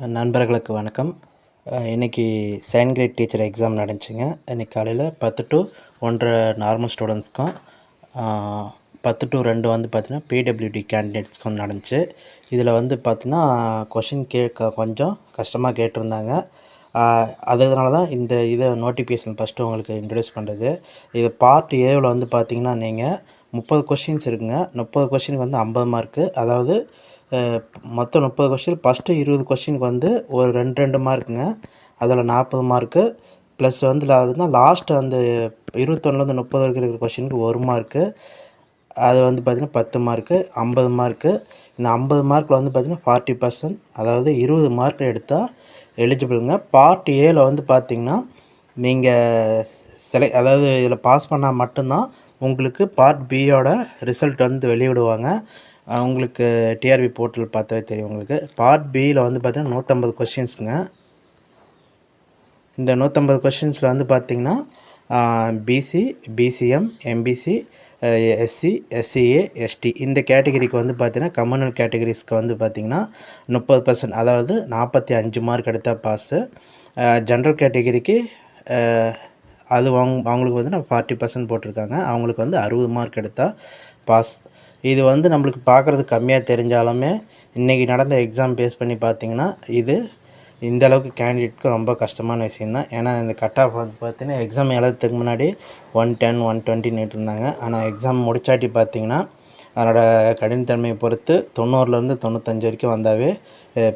நண்பர்களுக்கு வணக்கம். இன்றைக்கி செகண்ட் கிரேட் டீச்சர் எக்ஸாம் நடந்துச்சுங்க. இன்றைக்கி காலையில் பத்து டு ஒன்றரை நார்மல் ஸ்டூடெண்ட்ஸ்க்கும் பத்து டு ரெண்டு வந்து பார்த்திங்கன்னா பிடபிள்யூடி கேண்டிடேட்ஸ்க்கும் நடந்துச்சு. இதில் வந்து பார்த்திங்கன்னா கொஷின் கேட்க கொஞ்சம் கஷ்டமாக கேட்டிருந்தாங்க. அதனால தான் இந்த இதை நோட்டிஃபிகேஷன் ஃபஸ்ட்டு உங்களுக்கு இன்ட்ரடியூஸ் பண்ணுறது இது பார்ட் ஏவில் வந்து பார்த்திங்கன்னா நீங்கள் முப்பது கொஷின்ஸ் இருக்குங்க. முப்பது கொஷினுக்கு வந்து ஐம்பது மார்க்கு அதாவது மொத்தம் முப்பது கொஸ்டின் ஃபஸ்ட்டு இருபது கொஸ்டினுக்கு வந்து ஒரு ரெண்டு ரெண்டு மார்க்குங்க அதில் நாற்பது மார்க்கு ப்ளஸ் வந்து அதுதான் லாஸ்ட்டு அந்த இருபத்தொன்னுலேருந்து முப்பது வரைக்கும் இருக்கிற கொஷினுக்கு ஒரு மார்க்கு அது வந்து பார்த்திங்கன்னா பத்து மார்க்கு ஐம்பது மார்க்கு இந்த ஐம்பது மார்க்கில் வந்து பார்த்திங்கன்னா ஃபார்ட்டி பர்சன்ட் அதாவது இருபது மார்க் எடுத்தால் எலிஜிபிளுங்க பார்ட் ஏல வந்து பார்த்திங்கன்னா நீங்கள் செலை அதாவது இதில் பாஸ் பண்ணால் மட்டும்தான் உங்களுக்கு பார்ட் பியோட ரிசல்ட் வந்து வெளியிடுவாங்க. உங்களுக்கு டிஆர்பி போர்ட்டல் பார்த்தாவே தெரியும் உங்களுக்கு. பார்ட் பியில் வந்து பார்த்திங்கன்னா நூற்றம்பது கொஷின்ஸுங்க இந்த நூற்றம்பது கொஷின்ஸில் வந்து பார்த்திங்கன்னா BC BCM MBC SC SCA ST இந்த கேட்டகரிக்கு வந்து பார்த்திங்கன்னா கம்யூனல் கேட்டகரிஸ்க்கு வந்து பார்த்திங்கன்னா முப்பது பர்சன்ட் அதாவது நாற்பத்தி அஞ்சு மார்க் எடுத்தால் பாஸு ஜென்ரல் கேட்டகரிக்கு அது அவங்க அவங்களுக்கு வந்து நான் ஃபார்ட்டி பர்சன்ட் போட்டிருக்காங்க. அவங்களுக்கு வந்து அறுபது மார்க் எடுத்தால் பாஸ் இது வந்து நம்மளுக்கு பார்க்குறது கம்மியாக தெரிஞ்சாலுமே இன்றைக்கி நடந்த எக்ஸாம் பேஸ் பண்ணி பார்த்திங்கன்னா இது இந்த அளவுக்கு கேண்டிடேட்க்கு ரொம்ப கஷ்டமான விஷயம் தான் ஏன்னா இந்த கட் ஆஃப் வந்து பார்த்தீங்கன்னா எக்ஸாம் எழுதுறதுக்கு முன்னாடி ஒன் டென் ஒன் டுவெண்ட்டின்னு இருந்தாங்க. ஆனால் எக்ஸாம் முடிச்சாட்டி பார்த்தீங்கன்னா அதனோட கடினத்தன்மையை பொறுத்து தொண்ணூறுலேருந்து தொண்ணூத்தஞ்சு வரைக்கும் வந்தாவே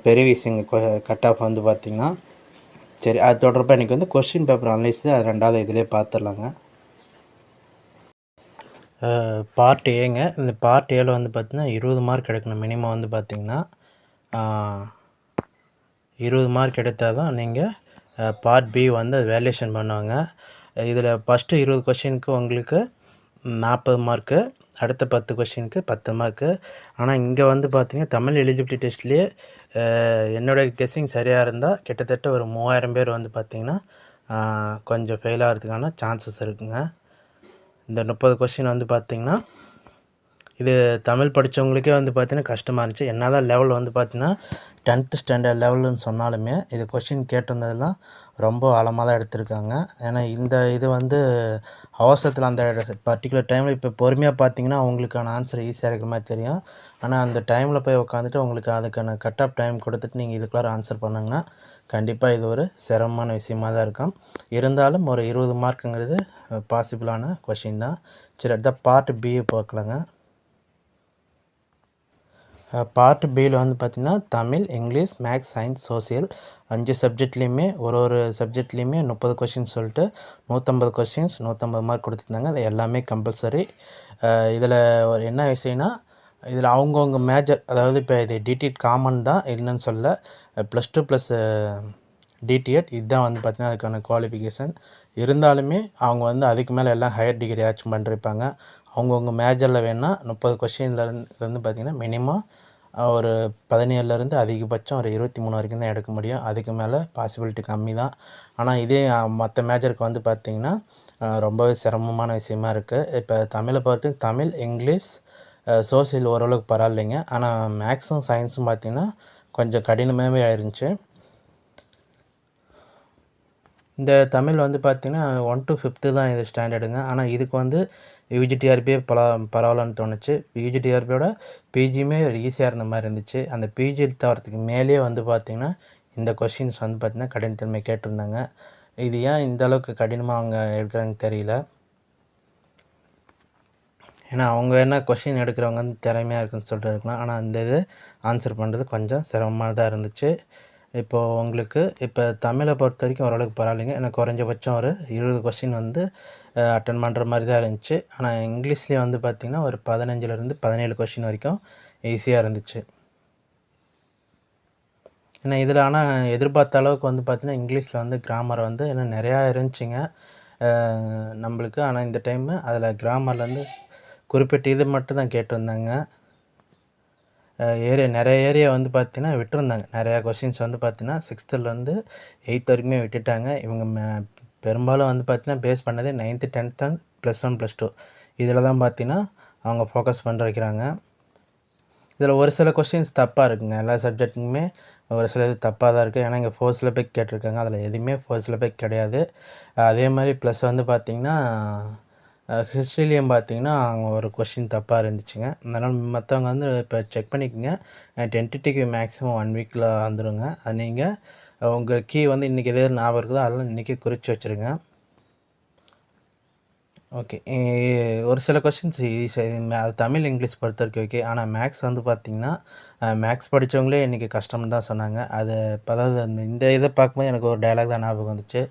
பெரிய விஷயங்க. கட் ஆஃப் வந்து பார்த்திங்கன்னா சரி அது தொடர்பாக இன்றைக்கி வந்து கொஸ்டின் பேப்பர் அனலைஸ் அது ரெண்டாவது இதிலே பார்த்துடலாங்க பார்ட் ஏங்க இந்த பார்ட் ஏல வந்து பார்த்திங்கன்னா இருபது மார்க் எடுக்கணும். மினிமம் வந்து பார்த்திங்கன்னா இருபது மார்க் எடுத்தால் தான் நீங்கள் பார்ட் பி வந்து வேல்யூஷன் பண்ணுவாங்க. இதில் ஃபஸ்ட்டு இருபது கொஷினுக்கு உங்களுக்கு நாற்பது மார்க்கு அடுத்த பத்து கொஷினுக்கு பத்து மார்க்கு ஆனால் இங்கே வந்து பார்த்தீங்கன்னா தமிழ் எலிஜிபிலிட்டி டெஸ்ட்லேயே என்னோடய கெஸ்ஸிங் சரியாக இருந்தால் கிட்டத்தட்ட ஒரு மூவாயிரம் பேர் வந்து பார்த்திங்கன்னா கொஞ்சம் ஃபெயில் ஆகிறதுக்கான சான்சஸ் இருக்குதுங்க இந்த முப்பது கொஷின் வந்து பார்த்திங்கன்னா இது தமிழ் படித்தவங்களுக்கே வந்து பார்த்திங்கன்னா கஷ்டமாக இருந்துச்சு. என்ன தான் லெவல் வந்து பார்த்திங்கன்னா டென்த்து ஸ்டாண்டர்ட் லெவலுன்னு சொன்னாலுமே இது கொஷின் கேட்டிருந்ததுலாம் ரொம்ப ஆழமாக தான் எடுத்திருக்காங்க. ஏன்னா இந்த இது வந்து அவசரத்தில் அந்த பர்டிகுலர் டைமில் இப்போ பொறுமையாக பார்த்தீங்கன்னா அவங்களுக்கான ஆன்சர் ஈஸியாக இருக்கிற மாதிரி தெரியும். ஆனால் அந்த டைமில் போய் உட்காந்துட்டு உங்களுக்கு அதுக்கான கட் ஆஃப் டைம் கொடுத்துட்டு நீங்கள் இதுக்குள்ளார ஆன்சர் பண்ணுங்கன்னா கண்டிப்பாக இது ஒரு சிரமமான விஷயமாக தான் இருக்கும். இருந்தாலும் ஒரு இருபது மார்க்குங்கிறது பாசிபிளான கொஷின் தான். சரி அடுத்த பார்ட் பிஏ பார்க்கலாங்க. பார்ட் பியில் வந்து பார்த்திங்கன்னா Tamil English maths science social அஞ்சு சப்ஜெக்ட்லேயுமே ஒரு ஒரு சப்ஜெக்ட்லேயுமே முப்பது கொஷின் சொல்லிட்டு நூற்றம்பது கொஷின்ஸ் நூற்றம்பது மார்க் கொடுத்துருந்தாங்க. அது எல்லாமே கம்பல்சரி இதில் ஒரு என்ன விஷயம்னா இதில் அவங்கவுங்க மேஜர் அதாவது இப்போ இது டிடிஎட் காமன் தான் இல்லைன்னு சொல்ல ப்ளஸ் டூ ப்ளஸ் டிடிஎட் இதுதான் வந்து பார்த்திங்கன்னா அதுக்கான குவாலிஃபிகேஷன் இருந்தாலுமே அவங்க வந்து அதுக்கு மேலே எல்லாம் ஹையர் டிகிரி ஆச்சும் பண்ணிருப்பாங்க. அவங்கவுங்க மேஜரில் வேணால் முப்பது கொஷின்லேருந்து இருந்து பார்த்திங்கன்னா மினிமம் ஒரு பதினேழுலேருந்து அதிகபட்சம் ஒரு இருபத்தி மூணு வரைக்கும் தான் எடுக்க முடியும். அதுக்கு மேலே பாசிபிலிட்டி கம்மி தான். ஆனால் இதே மற்ற மேஜருக்கு வந்து பார்த்திங்கன்னா ரொம்பவே சிரமமான விஷயமா இருக்குது இப்போ தமிழை பொறுத்து தமிழ் இங்கிலீஷ் சோசியல் ஓரளவுக்கு பரவாயில்லைங்க. ஆனால் மேக்ஸும் சயின்ஸும் பார்த்திங்கன்னா கொஞ்சம் கடினமாகவே ஆயிருந்துச்சு. இந்த தமிழ் வந்து பார்த்திங்கன்னா ஒன் டு ஃபிஃப்த்து தான் இது ஸ்டாண்டர்டுங்க ஆனால் இதுக்கு வந்து யூஜிடிஆர்பியே பல பரவாயில்லன்னு தோணுச்சு. யூஜிடிஆர்பியோட பிஜியுமே ஈஸியாக இருந்த மாதிரி இருந்துச்சு. அந்த பிஜி தவிரத்துக்கு மேலேயே வந்து பார்த்திங்கன்னா இந்த கொஷின்ஸ் வந்து பார்த்திங்கன்னா கடினத்தன்மை கேட்டிருந்தாங்க. இது ஏன் இந்த அளவுக்கு கடினமாக அவங்க எடுக்கிறாங்கன்னு தெரியல. ஏன்னா அவங்க என்ன கொஷின் எடுக்கிறவங்க வந்து திறமையாக இருக்குன்னு சொல்லிட்டு இருக்கலாம் ஆனால் அந்த இது ஆன்சர் பண்ணுறது கொஞ்சம் சிரமமானதாக இருந்துச்சு. இப்போது உங்களுக்கு இப்போ தமிழை பொறுத்த வரைக்கும் ஓரளவுக்கு பரவாயில்லைங்க. எனக்கு குறைஞ்சபட்சம் ஒரு இருபது கொஸ்டின் வந்து அட்டன் பண்ணுற மாதிரி தான் இருந்துச்சு. ஆனால் இங்கிலீஷ்லேயே வந்து பார்த்திங்கன்னா ஒரு பதினஞ்சுலேருந்து பதினேழு கொஸ்டின் வரைக்கும் ஈஸியாக இருந்துச்சு. ஏன்னா இதில் ஆனால் எதிர்பார்த்த அளவுக்கு வந்து பார்த்திங்கன்னா இங்கிலீஷில் வந்து கிராமர் வந்து இன்னும் நிறையா இருந்துச்சுங்க. நம்மளுக்கு. ஆனால் இந்த டைமு அதில் கிராமர்லேருந்து குறிப்பிட்ட இது மட்டும் தான் கேட்டிருந்தாங்க. ஏரியா நிறைய ஏரியா வந்து பார்த்திங்கன்னா விட்டுருந்தாங்க. நிறையா கொஷின்ஸ் வந்து பார்த்திங்கன்னா சிக்ஸ்த்துலேருந்து எயித் வரைக்குமே விட்டுட்டாங்க. இவங்க மே பெரும்பாலும் வந்து பார்த்திங்கன்னா பேஸ் பண்ணதே ninth tenth and plus one plus two இதில் தான் பார்த்திங்கன்னா அவங்க ஃபோக்கஸ் பண்ணுற வைக்கிறாங்க. இதில் ஒரு சில கொஷின்ஸ் தப்பாக இருக்குங்க. எல்லா சப்ஜெக்ட்டுக்குமே ஒரு சில இது தப்பாக தான் இருக்குது ஏன்னா இங்கே ஃபோர் சிலபேக் கேட்டிருக்காங்க. அதில் எதுவுமே ஃபோர் சிலபேக் கிடையாது. அதே மாதிரி ப்ளஸ் வந்து பார்த்திங்கன்னா ஹிஸ்ட்ரிலேயும் பார்த்தீங்கன்னா அங்கே ஒரு கொஷின் தப்பாக இருந்துச்சுங்க. அதனால் மற்றவங்க வந்து இப்போ செக் பண்ணிக்கோங்க. டென்டிட்டிக்கு மேக்ஸிமம் ஒன் வீக்கில் வந்துடுங்க அது நீங்கள் உங்கள் கீ வந்து இன்றைக்கி எதாவது ஞாபகம் இருக்குதோ அதெல்லாம் இன்றைக்கி குறித்து வச்சுருங்க. ஓகே ஒரு சில கொஷின்ஸ் அது தமிழ் இங்கிலீஷ் பொறுத்த வரைக்கும் ஓகே ஆனால் மேக்ஸ் வந்து பார்த்திங்கன்னா மேக்ஸ் படித்தவங்களே இன்றைக்கி கஷ்டம்னு தான் சொன்னாங்க. அது இப்போ அதாவது அந்த இந்த இதை பார்க்கும்போது எனக்கு ஒரு டைலாக் தான் ஞாபகம் வந்துச்சு.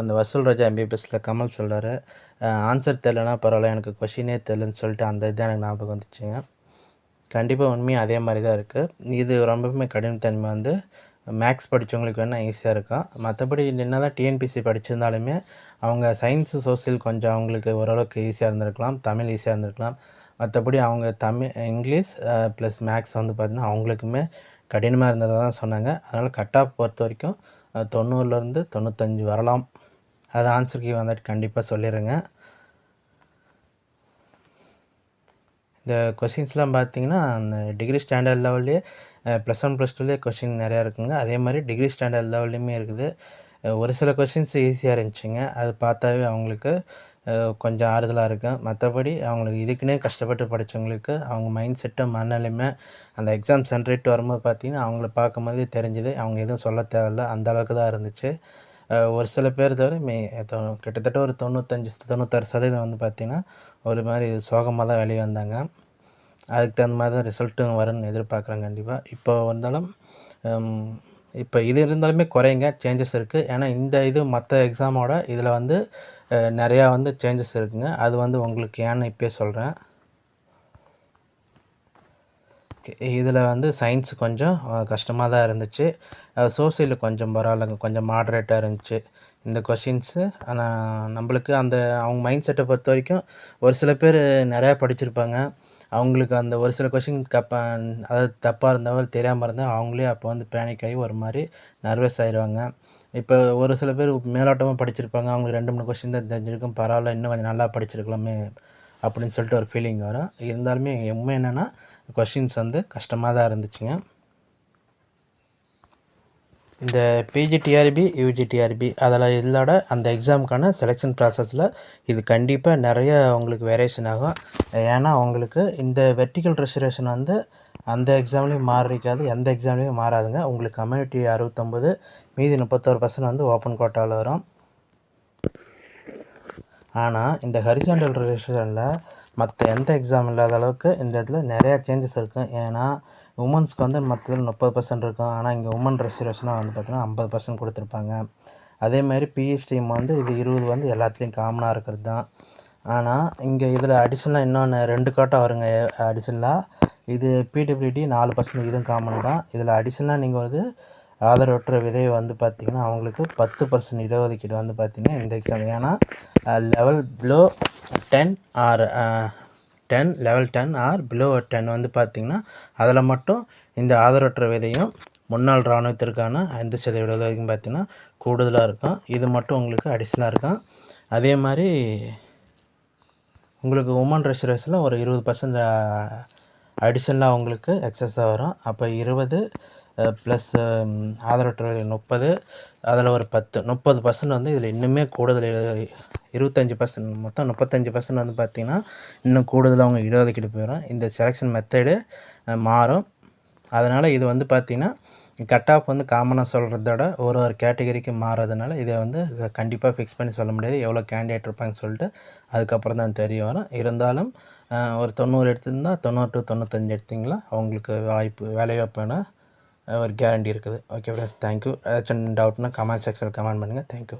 அந்த வசூல் ராஜா எம்பிபிஎஸ்சில் கமல் சொல்கிறார் ஆன்சர் தெரிலனா பரவாயில்ல எனக்கு கொஷினே தெரிலன்னு சொல்லிட்டு அந்த இதுதான் எனக்கு ஞாபகம் வந்துச்சுங்க. கண்டிப்பாக உண்மையும் அதே மாதிரி தான் இருக்குது இது ரொம்பவுமே கடினத்தன்மை வந்து மேக்ஸ் படித்தவங்களுக்கு வேணால் ஈஸியாக இருக்கும். மற்றபடி என்ன தான் டிஎன்பிசி படிச்சிருந்தாலுமே அவங்க சயின்ஸு சோசியல் கொஞ்சம் அவங்களுக்கு ஓரளவுக்கு ஈஸியாக இருந்திருக்கலாம். தமிழ் ஈஸியாக இருந்திருக்கலாம். மற்றபடி அவங்க தமிழ் இங்கிலீஷ் ப்ளஸ் மேக்ஸ் வந்து பார்த்திங்கன்னா அவங்களுக்குமே கடினமாக இருந்ததாக தான் சொன்னாங்க. அதனால் கட் ஆஃப் பொறுத்த வரைக்கும் தொண்ணூறுலேருந்து தொண்ணூத்தஞ்சு வரலாம். அது ஆன்சர் கீ வந்துட்டு கண்டிப்பாக சொல்லிடுங்க இந்த கொஷின்ஸ்லாம் பார்த்தீங்கன்னா அந்த டிகிரி ஸ்டாண்டர்ட் லெவல்லே ப்ளஸ் ஒன் ப்ளஸ் டூலேயே கொஷின் நிறையா இருக்குங்க. அதே மாதிரி டிகிரி ஸ்டாண்டர்ட் லெவல்லையுமே இருக்குது. ஒரு சில கொஷின்ஸ் ஈஸியாக இருந்துச்சுங்க. அது பார்த்தாவே அவங்களுக்கு கொஞ்சம் ஆறுதலாக இருக்கும் மற்றபடி அவங்களுக்கு இதுக்குன்னே கஷ்டப்பட்டு படித்தவங்களுக்கு அவங்க மைண்ட் செட்டை மனநிலைமை அந்த எக்ஸாம் சென்ட்ரேட் வரும்போது பார்த்திங்கன்னா அவங்கள பார்க்கும்போதே தெரிஞ்சுது. அவங்க எதுவும் சொல்ல தேவையில்ல. அந்த அளவுக்கு தான் இருந்துச்சு. ஒரு சில பேர் தவிர மே கிட்டத்தட்ட ஒரு தொண்ணூத்தஞ்சு தொண்ணூத்தாறு சதவீதம் வந்து பார்த்திங்கன்னா ஒரு மாதிரி சோகமாக தான் வெளியே வந்தாங்க. அதுக்கு தகுந்த மாதிரி தான் ரிசல்ட்டும் வரும்னு எதிர்பார்க்குறேன் கண்டிப்பாக இப்போ வந்தாலும் இப்போ இது இருந்தாலுமே குறைங்க சேஞ்சஸ் இருக்குது ஏன்னா இந்த இது மற்ற எக்ஸாமோட இதில் வந்து நிறையா வந்து சேஞ்சஸ் இருக்குங்க. அது வந்து உங்களுக்கு ஏன்னு இப்போயே சொல்கிறேன் இதில் வந்து சயின்ஸ் கொஞ்சம் கஷ்டமாக தான் இருந்துச்சு. சோசியல் கொஞ்சம் பரவாயில்லைங்க. கொஞ்சம் மாட்ரேட்டாக இருந்துச்சு. இந்த கொஷின்ஸு ஆனால் நம்மளுக்கு அந்த அவங்க மைண்ட் செட்டை பொறுத்த வரைக்கும் ஒரு சில பேர் நிறையா படிச்சிருப்பாங்க. அவங்களுக்கு அந்த ஒரு சில கொஷின் கப்ப அதாவது தப்பாக இருந்தாலும் தெரியாமல் இருந்தால் அவங்களே அப்போ வந்து பேனிக் ஆகி ஒரு மாதிரி நர்வஸ் ஆயிடுவாங்க இப்போ ஒரு சில பேர் மேலோட்டமாக படிச்சிருப்பாங்க. அவங்களுக்கு ரெண்டு மூணு கொஷின் தான் தெரிஞ்சிருக்கும். பரவாயில்ல. இன்னும் கொஞ்சம் நல்லா படிச்சிருக்கலாமே. அப்படின்னு சொல்லிட்டு ஒரு ஃபீலிங் வரும். இருந்தாலுமே உண்மை என்னென்னா கொஷின்ஸ் வந்து கஷ்டமாக தான் இருந்துச்சுங்க. இந்த பிஜிடிஆர்பி யூஜிடிஆர்பி அதில் இதோட அந்த எக்ஸாமுக்கான செலெக்ஷன் ப்ராசஸில் இது கண்டிப்பாக நிறைய உங்களுக்கு வேரியேஷன் ஆகும். ஏன்னா உங்களுக்கு இந்த வெர்டிக்கல் ரெசர்வேஷன் வந்து அந்த எக்ஸாம்லேயும் மாறிக்காது எந்த எக்ஸாம்லேயும் மாறாதுங்க. உங்களுக்கு கம்யூனிட்டி அறுபத்தொம்பது மீதி முப்பத்தோரு பர்சன்ட் வந்து ஓப்பன் கோட்டாவில் வரும். ஆனால் இந்த ஹரிசாண்டல் ரிலேஷனில் மற்ற எந்த எக்ஸாம் இல்லாத அளவுக்கு இந்த இடத்துல நிறையா சேஞ்சஸ் இருக்குது ஏன்னா உமன்ஸ்க்கு வந்து மற்றதில் முப்பது பர்சன்ட் இருக்கும். ஆனால் இங்கே உமன் ரிசர்வேஷனாக வந்து பார்த்திங்கன்னா ஐம்பது பர்சன்ட் கொடுத்துருப்பாங்க. அதேமாதிரி பிஹெச்டிம் வந்து இது இருபது வந்து எல்லாத்துலேயும் காமனாக இருக்கிறது தான் ஆனால் இங்கே இதில் அடிஷ்னலாக இன்னொன்று ரெண்டு காட்டம் வருங்க. அடிஷனலாக இது பிடபிள்யூடி நாலு பர்சன்ட் இதுவும் காமன் தான். இதில் அடிஷனலாக நீங்கள் வந்து ஆதரவற்ற விதை வந்து பார்த்திங்கன்னா அவங்களுக்கு பத்து பர்சன்ட் இடஒதுக்கீடு வந்து பார்த்திங்கன்னா இந்த எக்ஸாம் ஏன்னா level below ten or ten level ten or below ten வந்து பார்த்திங்கன்னா அதில் மட்டும் இந்த ஆதரவற்ற விதையும் முன்னாள் இராணுவத்திற்கான ஐந்து சதவீத இடஒதுக்கீடு பார்த்திங்கன்னா கூடுதலாக இருக்கும். இது மட்டும் உங்களுக்கு அடிஷ்னலாக இருக்கும். அதே மாதிரி உங்களுக்கு உமன் ரிசர்வேஷனில் ஒரு இருபது பர்சன்ட் அடிஷனலாக உங்களுக்கு எக்ஸஸாக வரும். அப்போ இருபது ப்ளஸ் ஆதரவற்றவர்கள் முப்பது அதில் ஒரு பத்து. முப்பது பர்சன்ட் வந்து இதில் இன்னுமே கூடுதல் இருபத்தஞ்சி பர்சன்ட் மொத்தம் முப்பத்தஞ்சு பர்சன்ட் வந்து பார்த்திங்கன்னா இன்னும் கூடுதலாக அவங்க இடஒதுக்கீடு போயிடும் இந்த செலெக்ஷன் மெத்தடு மாறும். அதனால் இது வந்து பார்த்திங்கன்னா கட் ஆஃப் வந்து காமனாக சொல்கிறதோட ஒரு ஒரு கேட்டகரிக்கு மாறுறதுனால இதை வந்து கண்டிப்பாக ஃபிக்ஸ் பண்ணி சொல்ல முடியாது. எவ்வளோ கேண்டிடேட் இருப்பாங்கன்னு சொல்லிட்டு அதுக்கப்புறம் தான் தெரிய வரும். இருந்தாலும் ஒரு தொண்ணூறு எடுத்திருந்தால் தொண்ணூறு டு தொண்ணூத்தஞ்சு எடுத்திங்களா அவங்களுக்கு வாய்ப்பு வேலைவாய்ப்பான ஒரு கேரண்டி இருக்குது. ஓகே ஃப்ரெண்ட்ஸ் தேங்க்யூ ஏதாச்சும் டவுட்னா கமெண்ட் செக்ஷனில் கமெண்ட் பண்ணுங்கள் தேங்க்யூ